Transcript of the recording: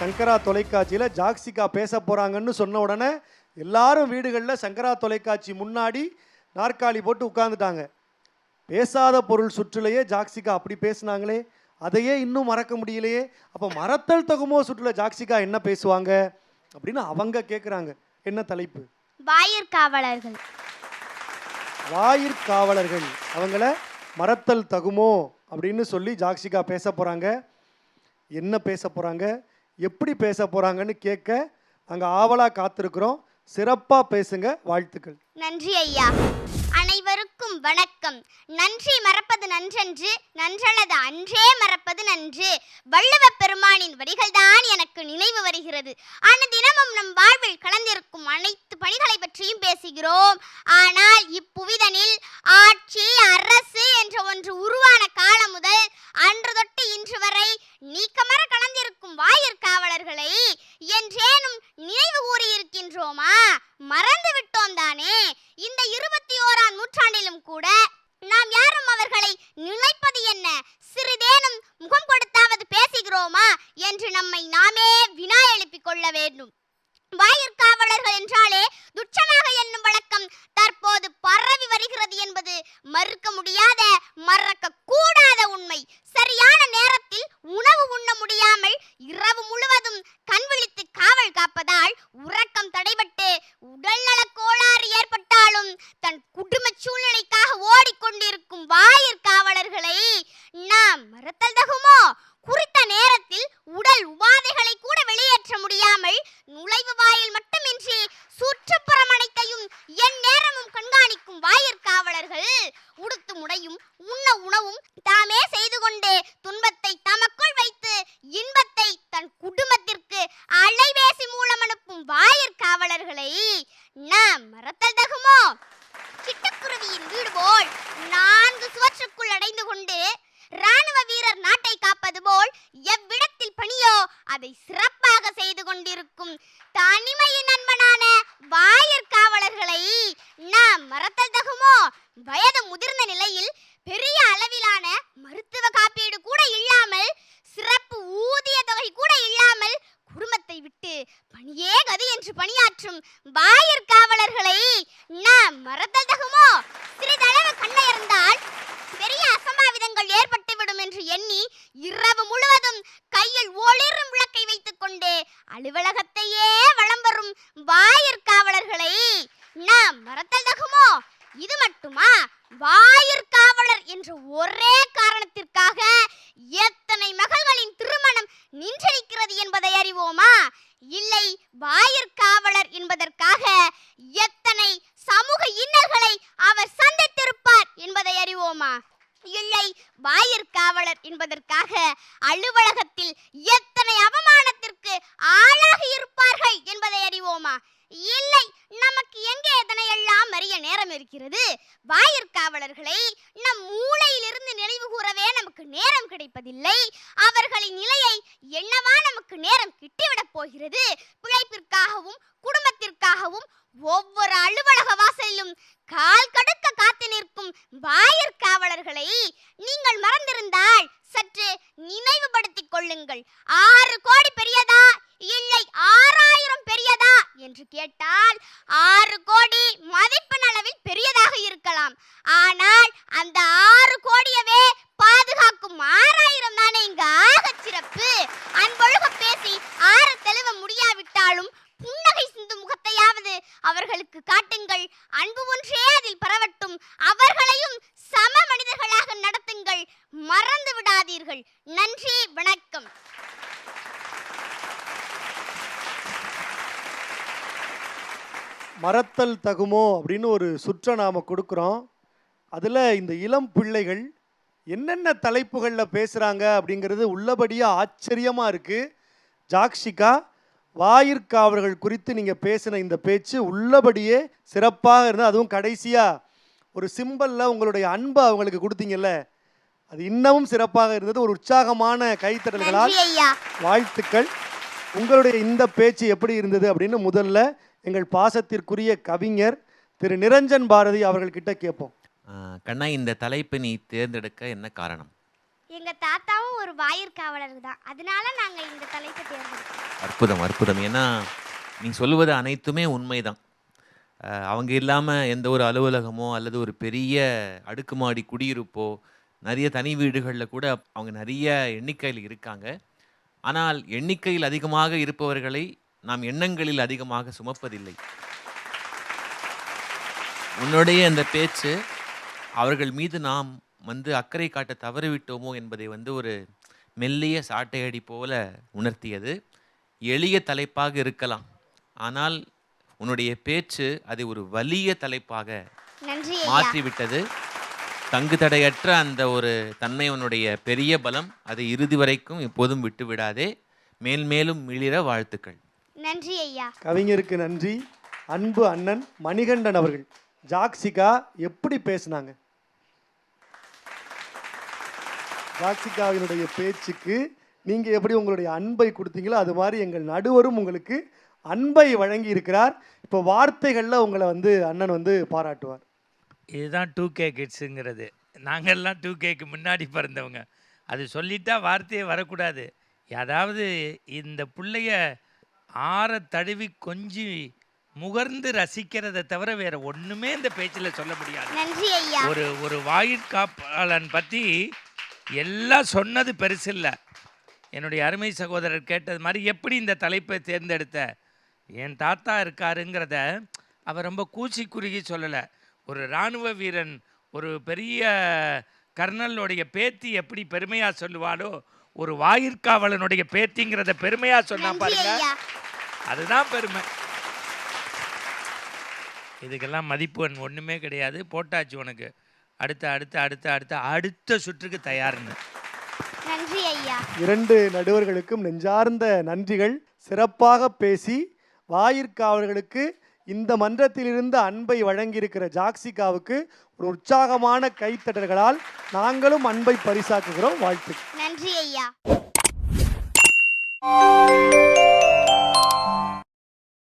சங்கரா தொலைக்காட்சியில் ஜாக்சிகா பேச போகிறாங்கன்னு சொன்ன உடனே எல்லாரும் வீடுகளில் சங்கரா தொலைக்காட்சி முன்னாடி நாற்காலி போட்டு உட்காந்துட்டாங்க பேசாத பொருள் சுற்றுலையே ஜாக்சிகா அப்படி பேசுனாங்களே அதையே இன்னும் மறக்க முடியலையே. அப்போ மறத்தல் தகுமோ சுற்றுல ஜாக்சிகா என்ன பேசுவாங்க அப்படின்னு அவங்க கேட்குறாங்க என்ன தலைப்பு? வாயிற்காவலர்கள் வாயிற்காவலர்கள் அவங்கள மறத்தல் தகுமோ அப்படின்னு சொல்லி ஜாக்சிகா பேச போகிறாங்க என்ன பேச போகிறாங்க எப்படி பேச போகிறாங்கன்னு கேட்க நாங்கள் ஆவலாக காத்திருக்கிறோம். சிறப்பாக பேசுங்க வாழ்த்துக்கள். நன்றி ஐயா. அனைவருக்கும் வணக்கம். நன்றி மறப்பது நன்றன்று நன்றல்லது அன்றே மறப்பது நன்று. வள்ளுவ பெருமானின் வரிகள் தான் எனக்கு நினைவு வருகிறது. அனுதினமும் நம் வாழ்வில் கலந்திருக்கும் அனைத்து பணிகளை பற்றியும் பேசுகிறோம். ஆனால் இப்புவிதனில் ஆட்சி அரசு என்ற ஒன்று வருகிறது என்பது மறுக்க முடியாத மறக்க கூடாத உண்மை. சரியான நேரத்தில் உணவு உண்ண முடியாமல் இரவு முழுவதும் கண் விழித்து காவல் காப்பதால் உறக்கம் தடைபட்டு உடல்நலக் கோளாறு ஏற்பட்டாலும் தனிமையின் நண்பனான வாயிற்காவலர்களை நாம் மறத்தல் தகுமோ? வயது முதிர்ந்த நிலையில் பெரிய அளவிலான மருத்துவ காப்பீடு கூட இல்லாமல் சிறப்பு ஊதிய தொகை கூட இல்லாமல் குடும்பத்தை விட்டு பணியே கதி என்று பணியாற்றும் வாயிற்காவலர்களை நாம் மறத்தல் தகுமோ? சிறிதளவு கண்ணயர்ந்தால் பெரிய அசம்பாவிதங்கள் ஏற்பட்டுவிடும் என்று எண்ணி இரவு முழுவதும் கையில் ஒளிரும் விளக்கை வைத்துக்கொண்டு வழியே வலம் வரும் வாயிற்காவலர்களை நாம் மறத்தல் தகுமோ? இது மட்டுமா? வாயிற்காவலர் என்ற ஒரே காரணத்திற்காக எத்தனை மகள்களின் திருமணம் நின்றிருக்கிறது என்பதை அறிவோமா? இல்லை வாயிற்காவலர் என்பதற்காக எத்தனை சமூக இன்னல்களை அவர் சந்தித்திருப்பார் என்பதை அறிவோமா? இல்லை வாயிற்காவலர் என்பதற்காக அலுவலகத்தில் எத்தனை அவமானத்திற்கு ஆளாகி இருப்பார்கள் என்பதை அறிவோமா? இல்லை நமக்கு எங்கே இதனையெல்லாம் அறிய நேரம் இருக்கிறது? வாயிற்காவலர்களை நம் மூளையிலிருந்து நினைவு கூறவே நமக்கு நேரம் கிடைப்பதில்லை. அவர்களின் நிலையை என்னவா நமக்கு நேரம் கிட்டிவிடப் போகிறது? பிழைப்பிற்காகவும் குடும்பத்திற்காகவும் ஒவ்வொரு அலுவலக வாசலிலும் கால் கடுக்க காத்து நிற்கும் வாயிற்காவலர்களை நீங்கள் மறந்திருந்தால் சொல்லுங்கள். ஆறு கோடி பெரியதா? இல்லை ஆறாயிரம் பெரியதா? என்று கேட்டால் ஆறு கோடி மதிப்பின் அளவில் பெரியதாக இருக்கலாம் ஆனால் அந்த ஆறு கோடியவே பாதுகாக்கும் ஆறாயிரம் தானே இங்கு ஆகச் சிறப்பு அன்பொழுக பேசி ஆற தெளிவ முடியாவிட்டாலும் புன்னகை சிந்தும் முகத்தையாவது அவர்களுக்கு காட்டுங்கள் அன்பு அதில் பரவட்டும். அவர்களையும் சம மனிதர்களாக நடத்துங்கள். மறந்து விடாதீர்கள். நன்றி வணக்கம். மறத்தல் தகுமோ அப்படின்னு ஒரு சுற்றை நாம் கொடுக்குறோம். அதில் இந்த இளம் பிள்ளைகள் என்னென்ன தலைப்புகளில் பேசுகிறாங்க அப்படிங்கிறது உள்ளபடியாக ஆச்சரியமாக இருக்குது ஜாக்ஷிகா வாயிற்காவலர்கள் குறித்து நீங்கள் பேசின இந்த பேச்சு உள்ளபடியே சிறப்பாக இருந்தது. அதுவும் கடைசியாக ஒரு சிம்பலில் உங்களுடைய அன்பை அவங்களுக்கு கொடுத்தீங்கல்ல அது இன்னமும் சிறப்பாக இருந்தது. ஒரு உற்சாகமான ஐயா. வாழ்த்துக்கள். உங்களுடைய இந்த பேச்சு எப்படி இருந்தது அப்படின்னு முதல்ல எங்கள் பாசத்திற்குரிய கவிஞர் திரு. நிரஞ்சன் பாரதி அவர்கள்கிட்ட கேட்போம். கண்ணா இந்த தலைப்பு நீ தேர்ந்தெடுக்க என்ன காரணம்? எங்கள் தாத்தாவும் ஒரு வாயிற்காவலர் தான். அதனால நாங்கள் இந்த தலைப்பை தேர்ந்தெடுத்தோம். அற்புதம் அற்புதம். ஏன்னா நீ சொல்லுவது அனைத்துமே உண்மைதான். அவங்க இல்லாமல் எந்த ஒரு அலுவலகமோ அல்லது ஒரு பெரிய அடுக்குமாடி குடியிருப்போ நிறைய தனி வீடுகளில் கூட அவங்க நிறைய எண்ணிக்கையில் இருக்காங்க. ஆனால் எண்ணிக்கையில் அதிகமாக இருப்பவர்களை நாம் எண்ணங்களில் அதிகமாக சுமப்பதில்லை. உன்னுடைய அந்த பேச்சு அவர்கள் மீது நாம் வந்து அக்கறை காட்ட தவறிவிட்டோமோ என்பதை வந்து ஒரு மெல்லிய சாட்டையடி போல உணர்த்தியது. எளிய தலைப்பாக இருக்கலாம். ஆனால் உன்னுடைய பேச்சு அதை ஒரு வலிய தலைப்பாக நன்றி ஐயா. மாற்றிவிட்டது. தங்கு தடையற்ற அந்த ஒரு தன்மை உன்னுடைய பெரிய பலம் அதை இறுதி வரைக்கும் எப்போதும் விட்டு விடாதே. மேல் மேலும் மிளிர வாழ்த்துக்கள். நன்றி ஐயா. கவிஞருக்கு நன்றி. அன்பு அண்ணன் மணிகண்டன் அவர்கள். ஜாக்சிகா எப்படி பேசுனாங்க? ஜாக்சிகாவினுடைய பேச்சுக்கு நீங்க எப்படி உங்களுடைய அன்பை கொடுத்தீங்களோ அது மாதிரி எங்கள் நடுவரும் உங்களுக்கு அன்பை வழங்கி இருக்கிறார் இப்போ வார்த்தைகள்ல உங்களை வந்து அண்ணன் வந்து பாராட்டுவார். இதுதான் டூ கே கிட்ஸுங்கிறது நாங்கள்லாம் டூ கேக்கு முன்னாடி பிறந்தவங்க. அது சொல்லிட்டா வார்த்தையே வரக்கூடாது. அதாவது இந்த பிள்ளைய ஆற தழுவி கொஞ்சி முகர்ந்து ரசிக்கிறதை தவிர வேற ஒன்றுமே இந்த பேச்சில் சொல்ல முடியாது. நன்றி ஐயா. ஒரு ஒரு வாயிற்காப்பாளன் பற்றி எல்லாம் சொன்னது பெருசில்ல. என்னுடைய அருமை சகோதரர் கேட்டது மாதிரி எப்படி இந்த தலைப்பை தேர்ந்தெடுத்த? என் தாத்தா இருக்காருங்கிறத அவர் ரொம்ப கூச்சி குறுகி சொல்லலை. ஒரு இராணுவ வீரன் ஒரு பெரிய கர்னலுடைய பேத்தி எப்படி பெருமையாக சொல்லுவாளோ ஒரு வாயிற்காவலனுடைய பேத்திங்கிறத பெருமையாக சொன்னா பாருங்க. அதுதான் பெருமை. இதுக்கெல்லாம் மதிப்பு ஒன்றுமே கிடையாது. போட்டாச்சு உனக்கு. அடுத்த அடுத்த அடுத்த அடுத்த அடுத்த சுற்றுக்கு தயார்னு. நன்றி ஐயா. இரண்டு நடுவர்களுக்கும் நெஞ்சார்ந்த நன்றிகள். சிறப்பாக பேசி வாயிற்காவலர்களுக்கு இந்த மன்றத்திலிருந்து அன்பை வழங்கியிருக்கிற ஜாக்சிகாவுக்கு ஒரு உற்சாகமான கைத்தட்டல்களால் நாங்களும் அன்பை பரிசாக்குகிறோம். வாழ்த்து நன்றி ஐயா.